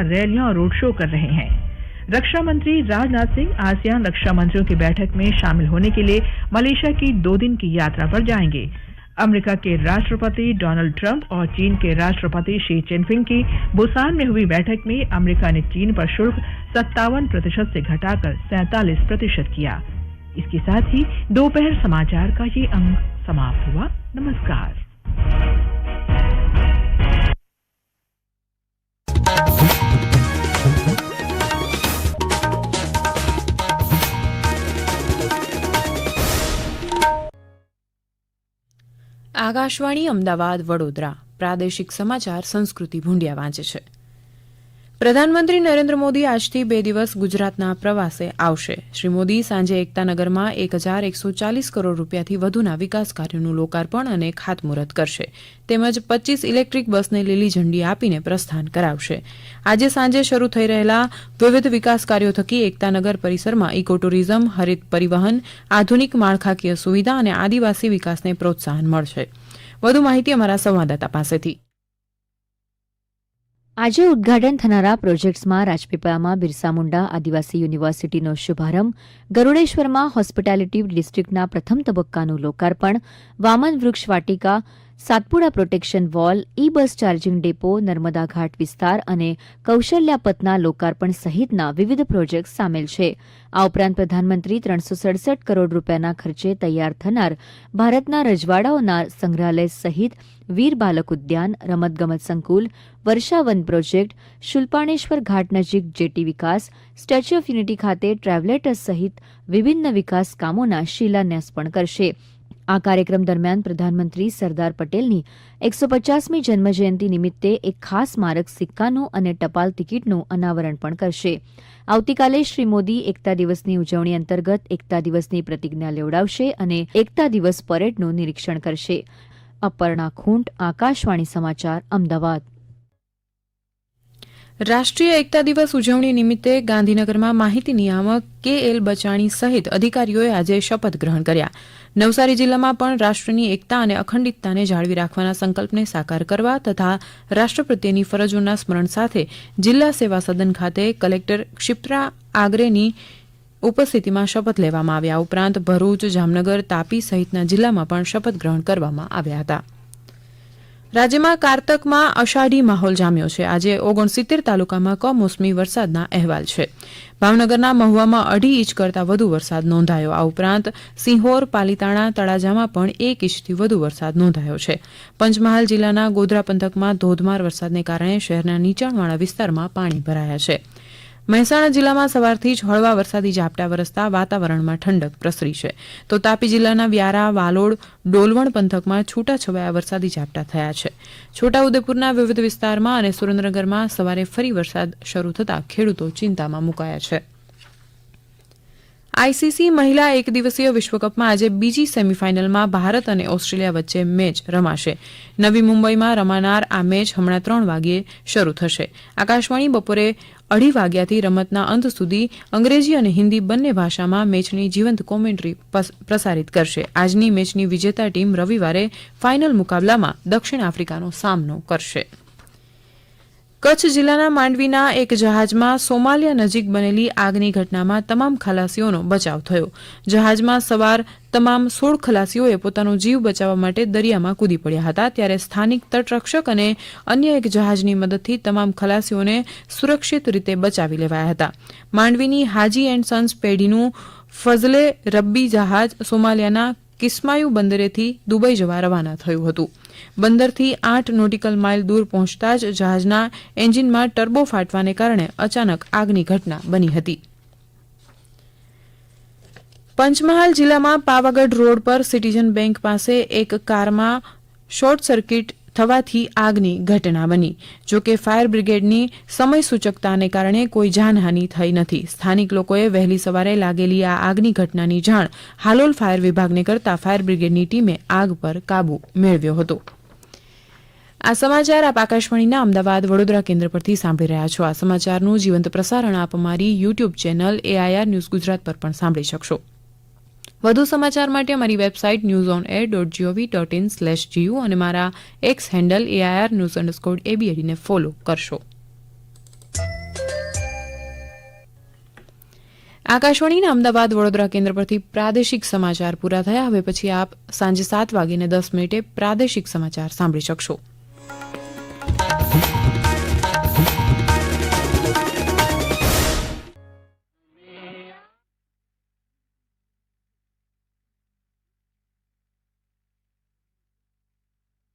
रैलियाँ और road show कर रहे हैं। रक्षा मंत्री राजनाथ सिंह आसियान रक्षा मंत्रियों की बैठक में शामिल होने के लिए मलेशिया की दो दिन की यात्रा पर जाएँगे। अमेरिका के राष्ट्रपति डोनाल्ड ट्रंप और चीन के राष्ट्रपति शी जिनपिंग की बुसान में हुई बैठक में अमेरिका ने चीन पर शुल्क सत्तावन प्रतिशत से घटाकर सैतालीस प्रतिशत किया। इसके साथ ही दोपहर समाचार का ये अंक समाप्त हुआ। नमस्कार। આકાશવાણી અમદાવાદ વડોદરા. પ્રાદેશિક સમાચાર સંસ્કૃતિ ભૂંડિયા વાંચે છે. પ્રધાનમંત્રી નરેન્દ્ર મોદી આજથી બે દિવસ ગુજરાતના પ્રવાસે આવશે. શ્રી મોદી સાંજે એકતાનગરમાં એક હજાર એકસો ચાલીસ કરોડ રૂપિયાથી વધુના વિકાસ કાર્યોનું લોકાર્પણ અને ખાતમુહૂર્ત કરશે. તેમજ પચ્ચીસ ઇલેક્ટ્રિક બસને લીલી ઝંડી આપીને પ્રસ્થાન કરાવશે. આજે સાંજે શરૂ થઈ રહેલા વિવિધ વિકાસ કાર્યો થકી એકતાનગર પરિસરમાં ઇકો ટુરિઝમ, હરિત પરિવહન, આધુનિક માળખાકીય સુવિધા અને આદિવાસી વિકાસને પ્રોત્સાહન મળશે. વધુ માહિતી અમારા સંવાદદાતા પાસેથી. આજે ઉદ્ઘાટન થનારા પ્રોજેક્ટ્સમાં રાજપીપળામાં બિરસા મુંડા આદિવાસી યુનિવર્સિટીનો શુભારંભ, ગરુડેશ્વરમાં હોસ્પિટાલિટી ડિસ્ટ્રિક્ટના પ્રથમ તબક્કાનું લોકાર્પણ, વામન વૃક્ષ વાટિકા Satpuda protection wall e bus charging depot, Narmada Ghat વિસ્તાર અને કૌશલ્યા પથના લોકાર્પણ સહિતના વિવિધ પ્રોજેક્ટ સામેલ છે. આ ઉપરાંત પ્રધાનમંત્રી ત્રણસો સડસઠ કરોડ રૂપિયાના ખર્ચે તૈયાર થનાર ભારતના રજવાડાઓના સંગ્રહાલય સહિત વીર બાલક ઉદ્યાન, રમતગમત સંકુલ વર્ષાવન પ્રોજેક્ટ, શુલ્પાણેશ્વર ઘાટ નજીક જેટી વિકાસ, સ્ટેચ્યુ ઓફ યુનિટી ખાતે ટ્રાવેલેટર્સ સહિત વિભિન્ન વિકાસ કામોના શિલાન્યાસ પણ કરશે. આ કાર્યક્રમ દરમિયાન પ્રધાનમંત્રી સરદાર પટેલની એકસો પચાસમી જન્મજયંતિ નિમિત્તે એક ખાસ સ્મારક સિક્કાનું અને ટપાલ ટિકિટનું અનાવરણ પણ કરશે. આવતીકાલે શ્રી મોદી એકતા દિવસની ઉજવણી અંતર્ગત એકતા દિવસની પ્રતિજ્ઞા લેવડાવશે અને એકતા દિવસ પરેડનું નિરીક્ષણ કરશે. અપર્ણા ખૂંટ, આકાશવાણી સમાચાર, અમદાવાદ. રાષ્ટ્રીય એકતા દિવસ ઉજવણી નિમિત્તે ગાંધીનગરમાં માહિતી નિયામક કે એલ બચાણી સહિત અધિકારીઓએ આજે શપથ ગ્રહણ કર્યા. નવસારી જિલ્લામાં પણ રાષ્ટ્રની એકતા અને અખંડિતતાને જાળવી રાખવાના સંકલ્પને સાકાર કરવા તથા રાષ્ટ્ર પ્રત્યેની ફરજોના સ્મરણ સાથે જિલ્લા સેવા સદન ખાતે કલેક્ટર ક્ષિપ્રા આગરેની ઉપસ્થિતિમાં શપથ લેવામાં આવ્યા ઉપરાંત ભરૂચ, જામનગર, તાપી સહિતના જિલ્લામાં પણ શપથ ગ્રહણ કરવામાં આવ્યા હતા. રાજ્યમાં કારતકમાં અષાઢી માહોલ જામ્યો છે. આજે ઓગણસિત્તેર તાલુકામાં કમોસમી વરસાદના અહેવાલ છે. ભાવનગરના મહુવામાં અઢી ઇંચ કરતાં વધુ વરસાદ નોંધાયો. આ ઉપરાંત સિંહોર, પાલીતાણા, તળાજામાં પણ એક ઇંચથી વધુ વરસાદ નોંધાયો છે. પંચમહાલ જિલ્લાના ગોધરા પંથકમાં ધોધમાર વરસાદને કારણે શહેરના નીચાણવાળા વિસ્તારમાં પાણી ભરાયા છે. મહેસાણા જિલ્લામાં સવારથી જ હળવા વરસાદી ઝાપટા વરસતા વાતાવરણમાં ઠંડક પ્રસરી છે. તો તાપી જિલ્લાના વ્યારા, વાલોડ, ડોલવણ પંથકમાં છૂટાછવાયા વરસાદી ઝાપટા થયા છે. છોટાઉદેપુરના વિવિધ વિસ્તારમાં અને સુરેન્દ્રનગરમાં સવારે ફરી વરસાદ શરૂ થતાં ખેડૂતો ચિંતામાં મુકાયા છે. આઈસીસી મહિલા એક દિવસીય વિશ્વકપમાં આજે બીજી સેમીફાઇનલમાં ભારત અને ઓસ્ટ્રેલિયા વચ્ચે મેચ રમાશે. નવી મુંબઈમાં રમાનાર આ મેચ હમણાં ત્રણ વાગ્યે શરૂ થશે. આકાશવાણી બપોરે અઢી વાગ્યાથી રમતના અંત સુધી અંગ્રેજી અને હિન્દી બંને ભાષામાં મેચની જીવંત કોમેન્ટ્રી પ્રસારિત કરશે. આજની મેચની વિજેતા ટીમ રવિવારે ફાઇનલ મુકાબલામાં દક્ષિણ આફ્રિકાનો સામનો કરશે. કચ્છ જિલ્લાના માંડવીના એક જહાજમાં સોમાલિયા નજીક બનેલી આગની ઘટનામાં તમામ ખલાસીઓનો બચાવ થયો. જહાજમાં સવાર તમામ સોળ ખલાસીઓએ પોતાનો જીવ બચાવવા માટે દરિયામાં કૂદી પડ્યા હતા. ત્યારે સ્થાનિક તટરક્ષક અને અન્ય એક જહાજની મદદથી તમામ ખલાસીઓને સુરક્ષિત રીતે બચાવી લેવાયા હતા. માંડવીની હાજી એન્ડ સન્સ પેઢીનું ફઝલે રબ્બી જહાજ સોમાલિયાના કિસ્માયુ બંદરેથી દુબઈ જવા રવાના થયું હતું. બંદરથી આઠ નોટિકલ માઇલ દૂર પહોંચતા જ જહાજના એન્જિનમાં ટર્બો ફાટવાને કારણે અચાનક આગની ઘટના બની હતી. પંચમહાલ જિલ્લામાં પાવાગઢ રોડ પર સિટીઝન બેંક પાસે એક કારમાં શોર્ટ સર્કિટ થવાથી આગની ઘટના બની. જોકે ફાયર બ્રિગેડની સમય સૂચકતાને કારણે કોઈ જાનહાની થઈ નથી. સ્થાનિક લોકોએ વહેલી સવારે લાગેલી આ આગની ઘટનાની જાણ હાલોલ ફાયર વિભાગને કરતા ફાયર બ્રિગેડની ટીમે આગ પર કાબુ મેળવ્યો હતો. આ સમાચાર આપ આકાશવાણીના અમદાવાદ વડોદરા કેન્દ્ર પરથી સાંભળી રહ્યા છો. આ સમાચારનું જીવંત પ્રસારણ આપ અમારી YouTube channel AIR news Gujarat પર પણ સાંભળી શકશો. વધુ સમાચાર માટે અમારી website news on air dot gov dot in slash GU અને મારા X handle AIR news underscore એબીઆઈને follow કરશો. આકાશવાણીના અમદાવાદ વડોદરા કેન્દ્ર પરથી પ્રાદેશિક સમાચાર પૂરા થયા. હવે પછી આપ સાંજે સાત વાગીને દસ મિનિટે પ્રાદેશિક સમાચાર સાંભળી શકશો.